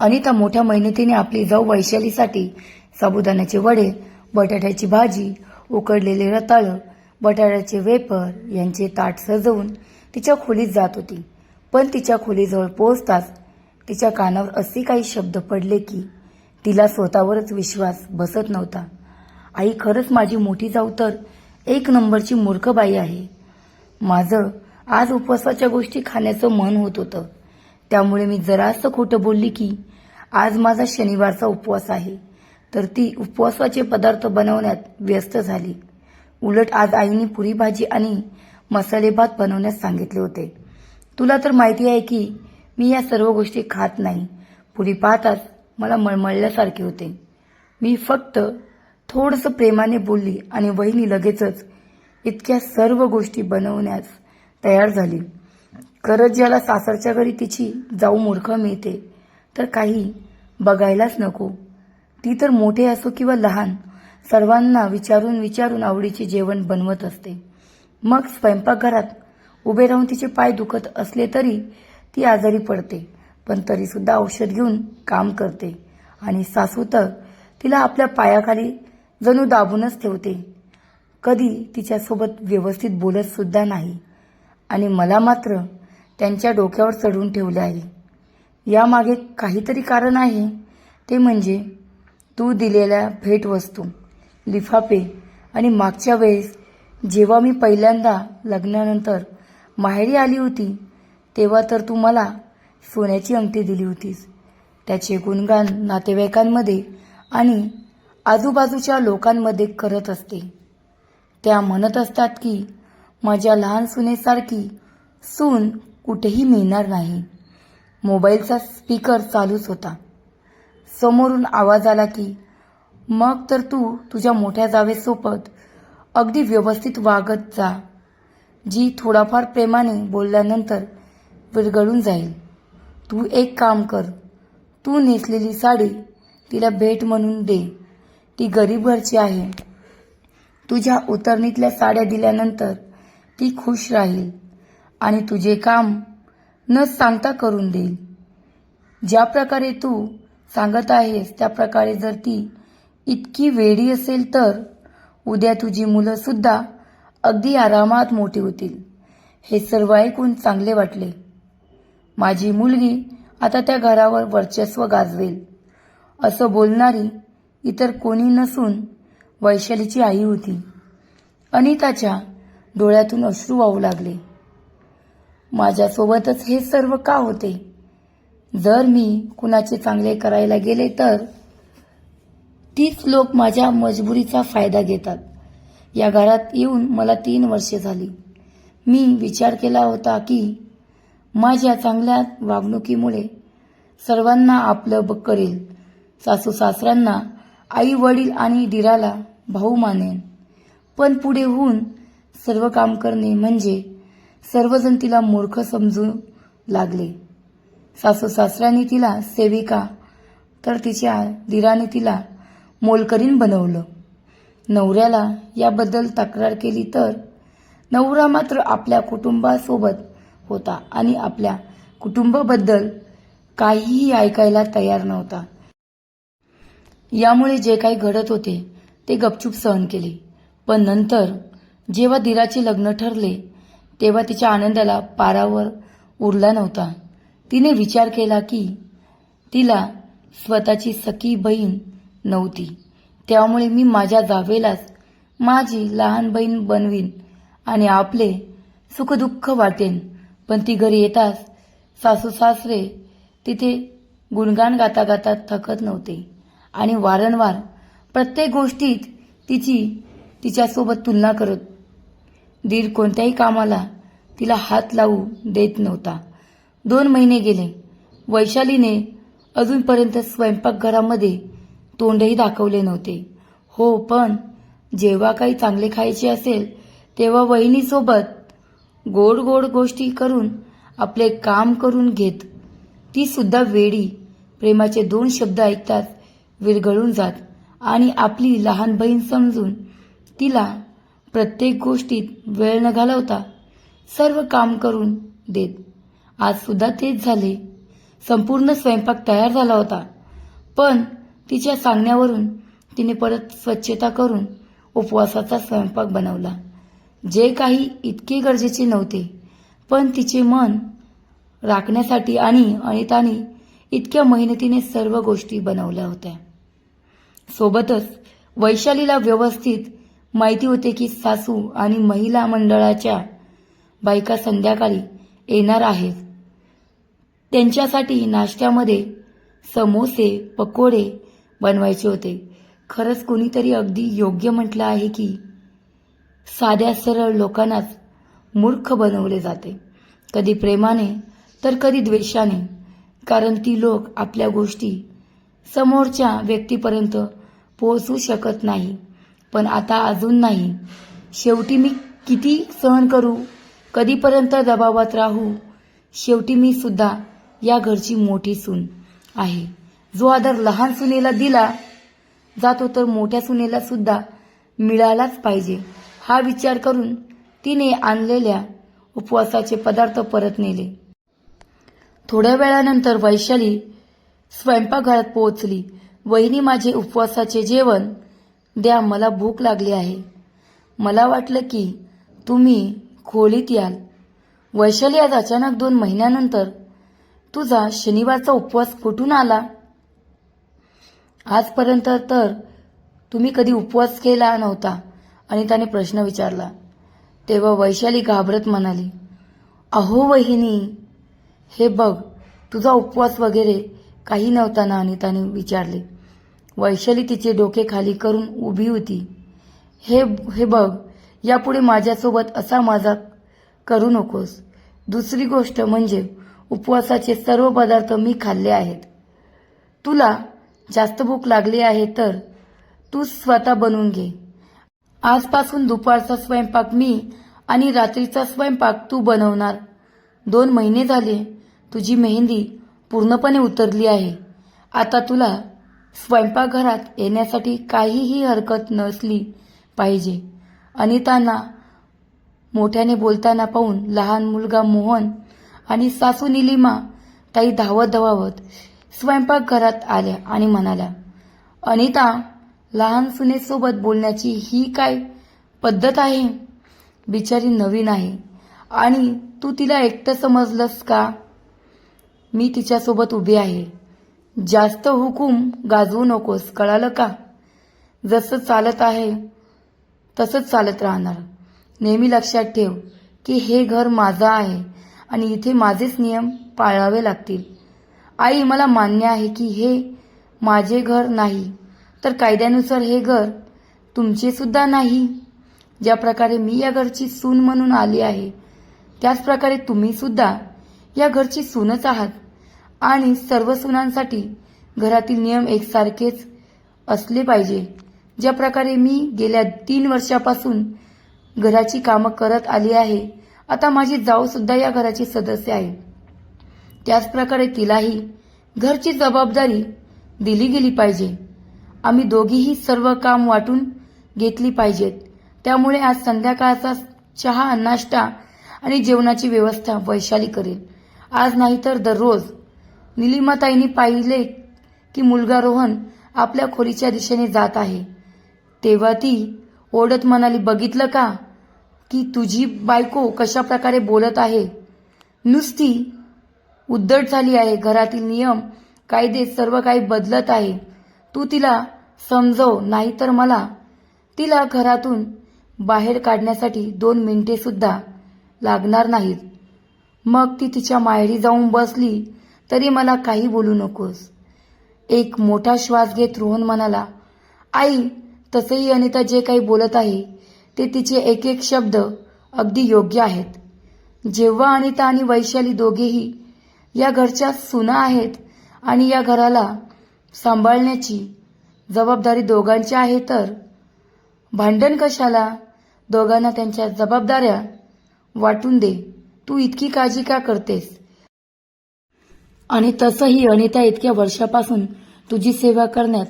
अनिता मोठ्या मेहनतीने आपली जाऊ वैशालीसाठी साबुदाण्याचे वडे बटाट्याची भाजी उकडलेले रताळं बटाट्याचे वेपर यांचे ताट सजवून तिच्या खोलीत जात होती. पण तिच्या खोलीजवळ पोहोचताच तिच्या कानावर असे काही शब्द पडले की तिला स्वतःवरच विश्वास बसत नव्हता. आई खरंच माझी मोठी जाऊ तर एक नंबरची मूर्खबाई आहे. माझं आज उपवासाच्या गोष्टी खाण्याचं मन होत होतं. त्यामुळे मी जरासं खोटं बोलली की आज माझा शनिवारचा उपवास आहे. तर ती उपवासाचे पदार्थ बनवण्यात व्यस्त झाली. उलट आज आईने पुरी भाजी आणि मसाले भात बनवण्यास सांगितले होते. तुला तर माहिती आहे की मी या सर्व गोष्टी खात नाही. पुरी पाहताच मला मळमळल्यासारखे होते. मी फक्त थोडंसं प्रेमाने बोलली आणि वहिनी लगेचच इतक्या सर्व गोष्टी बनवण्यास तयार झाली. खरंच ज्याला सासरच्या घरी तिची जाऊ मूर्ख मिळते तर काही बघायलाच नको. ती तर मोठे असो किंवा लहान सर्वांना विचारून विचारून आवडीचे जेवण बनवत असते. मग स्वयंपाकघरात उभे राहून तिचे पाय दुखत असले तरी ती आजारी पडते पण तरीसुद्धा औषध घेऊन काम करते. आणि सासू तर तिला आपल्या पायाखाली जणू दाबूनच ठेवते. कधी तिच्यासोबत व्यवस्थित बोलत सुद्धा नाही. आणि मला मात्र त्यांच्या डोक्यावर चढवून ठेवले आहे. यामागे काहीतरी कारण आहे. ते म्हणजे तू दिलेल्या भेटवस्तू लिफाफे आणि मागच्या वेळेस जेव्हा मी पहिल्यांदा लग्नानंतर माहेरी आली होती तेव्हा तर तू मला सोन्याची अंगठी दिली होतीस. त्याचे गुणगान नातेवाईकांमध्ये आणि आजूबाजूच्या लोकांमध्ये करत असते. त्या म्हणत असतात की माझ्या लहान सुनेसारखी सून कुठेही मिळणार नाही. मोबाईलचा स्पीकर चालूच होता. समोरून आवाज आला की मग तर तू तुझ्या मोठ्या जावेसोबत अगदी व्यवस्थित वागत जा. जी थोडाफार प्रेमाने बोलल्यानंतर विरगळून जाईल. तू एक काम कर. तू नेसलेली साडी तिला भेट म्हणून दे. ती गरीब घरची आहे. तुझ्या उतरणीतल्या साड्या दिल्यानंतर ती खुश राहील. आणि तुझे काम न सांगता करून देईल. ज्या प्रकारे तू सांगत आहेस त्या प्रकारे जर ती इतकी वेडी असेल तर उद्या तुझी मुलंसुद्धा अगदी आरामात मोठी होतील. हे सर्व ऐकून चांगले वाटले. माझी मुलगी आता त्या घरावर वर्चस्व गाजवेल. असं बोलणारी इतर कोणी नसून वैशालीची आई होती. अनिताच्या डोळ्यातून अश्रू वाहू लागले. माझ्यासोबतच हे सर्व का होते? जर मी कुणाचे चांगले करायला गेले तर तीच लोक माझ्या मजबुरीचा फायदा घेतात. या घरात येऊन मला तीन वर्षे झाली. मी विचार केला होता की माझ्या चांगल्या वागणुकीमुळे सर्वांना आपलं ब करेल सासू सासऱ्यांना आई वडील आणि दिराला भाऊ मानेन. पण पुढे होऊन सर्व काम करणे म्हणजे सर्वजण तिला मूर्ख समजू लागले. सासू सासऱ्याने तिला सेविका तर तिच्या दिराने तिला मोलकरीण बनवलं. नवऱ्याला याबद्दल तक्रार केली तर नवरा मात्र आपल्या कुटुंबासोबत होता आणि आपल्या कुटुंबाबद्दल काहीही ऐकायला तयार नव्हता. यामुळे जे काही घडत होते ते गपचूप सहन केले. पण नंतर जेव्हा दिराचे लग्न ठरले तेव्हा तिच्या आनंदाला पारावर उरला नव्हता. तिने विचार केला की तिला स्वतःची सखी बहीण नव्हती. त्यामुळे मी माझ्या जावेलाच माझी लहान बहीण बनवीन आणि आपले सुखदुःख वाटेन. पण ती घरी येताच सासू सासरे तिथे गुणगान गाता गाता थकत नव्हते. आणि वारंवार प्रत्येक गोष्टीत तिची तिच्यासोबत तुलना करत दीर कोणत्याही कामाला तिला हात लावू देत नव्हता. दोन महिने गेले. वैशालीने अजूनपर्यंत स्वयंपाकघरामध्ये तोंडही दाखवले नव्हते. हो पण जेव्हा काही चांगले खायचे असेल तेव्हा वहिनीसोबत गोड गोड गोष्टी करून आपले काम करून घेत. ती सुद्धा वेडी प्रेमाचे दोन शब्द ऐकतात विरघळून जात आणि आपली लहान बहीण समजून तिला प्रत्येक गोष्टीत वेळ न घालवता सर्व काम करून देत. आज सुद्धा तेच झाले. संपूर्ण स्वयंपाक तयार झाला होता. पण तिच्या सांगण्यावरून तिने परत स्वच्छता करून उपवासाचा स्वयंपाक बनवला. जे काही इतके गरजेचे नव्हते पण तिचे मन राखण्यासाठी आणि अनिताने इतक्या मेहनतीने सर्व गोष्टी बनवल्या होत्या. सोबतच वैशालीला व्यवस्थित माहिती होते की सासू आणि महिला मंडळाच्या बायका संध्याकाळी येणार आहेत. त्यांच्यासाठी नाश्त्यामध्ये समोसे पकोडे बनवायचे होते. खरंच कोणीतरी अगदी योग्य म्हटलं आहे की साध्या सरळ लोकांनाच मूर्ख बनवले जाते. कधी प्रेमाने तर कधी द्वेषाने कारण ती लोक आपल्या गोष्टी समोरच्या व्यक्तीपर्यंत पोहोचू शकत नाही. पण आता अजून नाही. शेवटी मी किती सहन करू? कधीपर्यंत दबावात राहू? शेवटी मी सुद्धा या घरची मोठी सून आहे. जो आदर लहान सुनेला दिला जातो तर मोठ्या सुनेला सुद्धा मिळालाच पाहिजे. हा विचार करून तिने आणलेल्या उपवासाचे पदार्थ परत नेले. थोड्या वेळानंतर वैशाली स्वयंपाकघरात पोहोचली. वहिनी माझे उपवासाचे जेवण द्या मला भूक लागली आहे. मला वाटलं की तुम्ही खोलीत याल. वैशाली आज अचानक दोन महिन्यानंतर तुझा शनिवारचा उपवास कुठून आला. आजपर्यंत तर तुम्ही कधी उपवास केला नव्हता आणि त्याने प्रश्न विचारला. तेव्हा वैशाली घाबरत म्हणाली अहो वहिनी हे बघ तुझा उपवास वगैरे काही नव्हता ना अनिताने विचारले. वैशाली तिचे डोके खाली करून उभी होती. हे हे बघ यापुढे माझ्यासोबत असा माझा करू नकोस. दुसरी गोष्ट म्हणजे उपवासाचे सर्व पदार्थ मी खाल्ले आहेत. तुला जास्त भूक लागली आहे तर तू स्वतः बनवून घे. आजपासून दुपारचा स्वयंपाक मी आणि रात्रीचा स्वयंपाक तू बनवणार. दोन महिने झाले तुझी मेहंदी पूर्णपणे उतरली आहे. आता तुला स्वयंपाकघरात येण्यासाठी काहीही हरकत नसली पाहिजे. अनितांना मोठ्याने बोलताना पाहून लहान मुलगा मोहन आणि सासू निलिमा ताई धावत धावत स्वयंपाकघरात आल्या आणि म्हणाल्या अनिता लहान सुनेसोबत बोलण्याची ही काय पद्धत आहे? बिचारी नवीन आहे आणि तू तिला एकटं समजलंस का? मी तिच्यासोबत उभी आहे. जास्त हुकूम गाजवू नकोस कळालं का? जसं चालत आहे तसंच चालत राहणार. नेहमी लक्षात ठेव की हे घर माझं आहे आणि इथे माझेच नियम पाळावे लागतील. आई मला मान्य आहे की हे माझे घर नाही तर कायद्यानुसार हे घर तुमचेसुद्धा नाही. ज्या प्रकारे मी या घरची सून म्हणून आली आहे त्याच प्रकारे या घरची सूनच आहात. आणि सर्व सुनांसाठी घरातील नियम एकसारखेच असले पाहिजे. ज्या प्रकारे मी गेल्या तीन वर्षापासून घराची कामं करत आली आहे आता माझी जाऊ सुद्धा या घराची सदस्य आहे. त्याचप्रकारे तिलाही घरची जबाबदारी दिली गेली पाहिजे. आम्ही दोघीही सर्व काम वाटून घेतली पाहिजेत. त्यामुळे आज संध्याकाळचा चहा नाश्ता आणि जेवणाची व्यवस्था वैशाली करेल आज नाही तर दररोज निलिमाताईंनी पाहिले की मुलगा रोहन आपल्या खोलीच्या दिशेने जात आहे. तेव्हा ती ओढत म्हणाली बघितलं का की तुझी बायको कशा प्रकारे बोलत आहे? नुसती उद्धट झाली आहे. घरातील नियम कायदे सर्व काही बदलत आहे. तू तिला समजव नाहीतर मला तिला घरातून बाहेर काढण्यासाठी दोन मिनिटे सुद्धा लागणार नाहीत. मग ती तिच्या माहेरी जाऊन बसली. तरी मला काही बोलू नकोस. एक मोठा श्वास घेत रोहन म्हणाला आई तसेही अनिता जे काही बोलत आहे ते तिचे एक एक शब्द अगदी योग्य आहेत. जेव्हा अनिता आणि वैशाली दोघेही या घरच्या सुना आहेत आणि या घराला सांभाळण्याची जबाबदारी दोघांची आहे तर भांडण कशाला? दोघांना त्यांच्या जबाबदाऱ्या वाटून दे. तू इतकी काळजी का करतेस? आणि तसंही अनिता इतक्या वर्षापासून तुझी सेवा करण्यात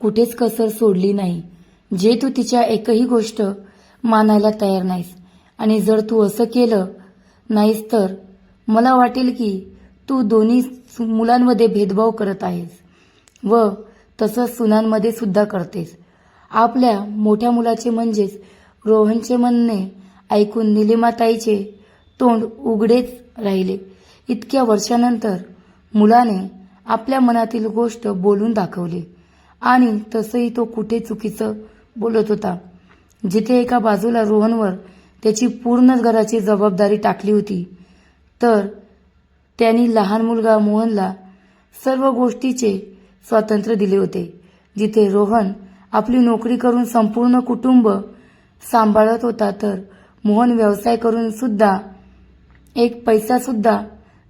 कुठेच कसर सोडली नाही. जे तू तिच्या एकही गोष्ट मानायला तयार नाहीस. आणि जर तू असं केलं नाहीस तर मला वाटेल की तू दोन्ही मुलांमध्ये भेदभाव करत आहेस. व तसंच सुनांमध्ये सुद्धा करतेस. आपल्या मोठ्या मुलाचे म्हणजेच रोहनचे म्हणणे ऐकून निलिमाताईचे तोंड उघडेच राहिले. इतक्या वर्षानंतर मुलाने आपल्या मनातील गोष्ट बोलून दाखवली. आणि तसंही तो कुठे चुकीचं बोलत होता. जिथे एका बाजूला रोहनवर त्याची पूर्ण घराची जबाबदारी टाकली होती तर त्यांनी लहान मुलगा मोहनला सर्व गोष्टीचे स्वातंत्र्य दिले होते. जिथे रोहन आपली नोकरी करून संपूर्ण कुटुंब सांभाळत होता तर मोहन व्यवसाय करून सुद्धा एक पैसा सुद्धा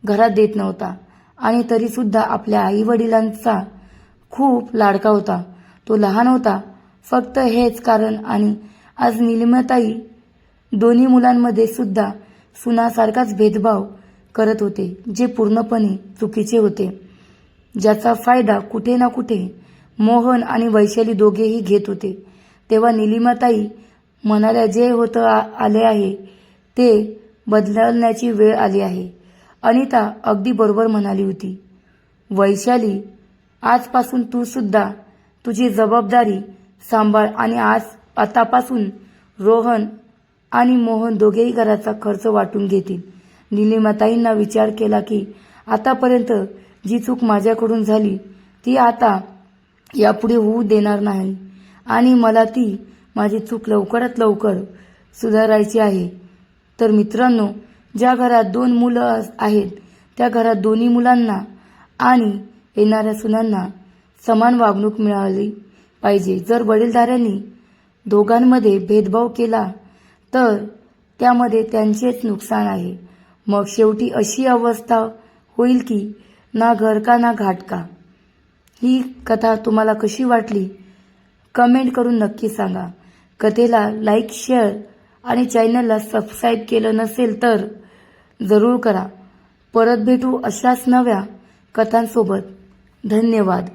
घरात देत नव्हता. आणि तरीसुद्धा आपल्या आई वडिलांचा खूप लाडका होता. तो लहान होता. फक्त हेच कारण आणि आज निलिमाताई दोन्ही मुलांमध्ये सुद्धा सुनासारखाच भेदभाव करत होते जे पूर्णपणे चुकीचे होते. ज्याचा फायदा कुठे ना कुठे मोहन आणि वैशाली दोघेही घेत होते. तेव्हा निलिमाताई म्हणाल्या जे होतं आले आहे ते बदलण्याची वेळ आली आहे. अनिता अगदी बरोबर म्हणाली होती. वैशाली आजपासून तू सुद्धा तुझी जबाबदारी सांभाळ आणि आज आतापासून रोहन आणि मोहन दोघेही घराचा खर्च वाटून घेतील. निलिमाताईंना विचार केला की आतापर्यंत जी चूक माझ्याकडून झाली ती आता यापुढे होऊ देणार नाही आणि मला ती माझी चूक लवकरात लवकर सुधारायची आहे. तर मित्रांनो ज्या घरात दोन मुलं आहेत त्या घरात दोन्ही मुलांना आणि येणाऱ्या सुनांना समान वागणूक मिळाली पाहिजे. जर वडीलधाऱ्यांनी दोघांमध्ये भेदभाव केला तर त्यामध्ये त्यांचेच नुकसान आहे. मग शेवटी अशी अवस्था होईल की ना घर का ना घाट का? ही कथा तुम्हाला कशी वाटली? कमेंट करून नक्की सांगा. कथेला लाईक शेअर आणि चॅनलला सबस्क्राईब केलं नसेल तर जरूर करा. परत भेटू अशाच नव्या कथांसोबत. धन्यवाद.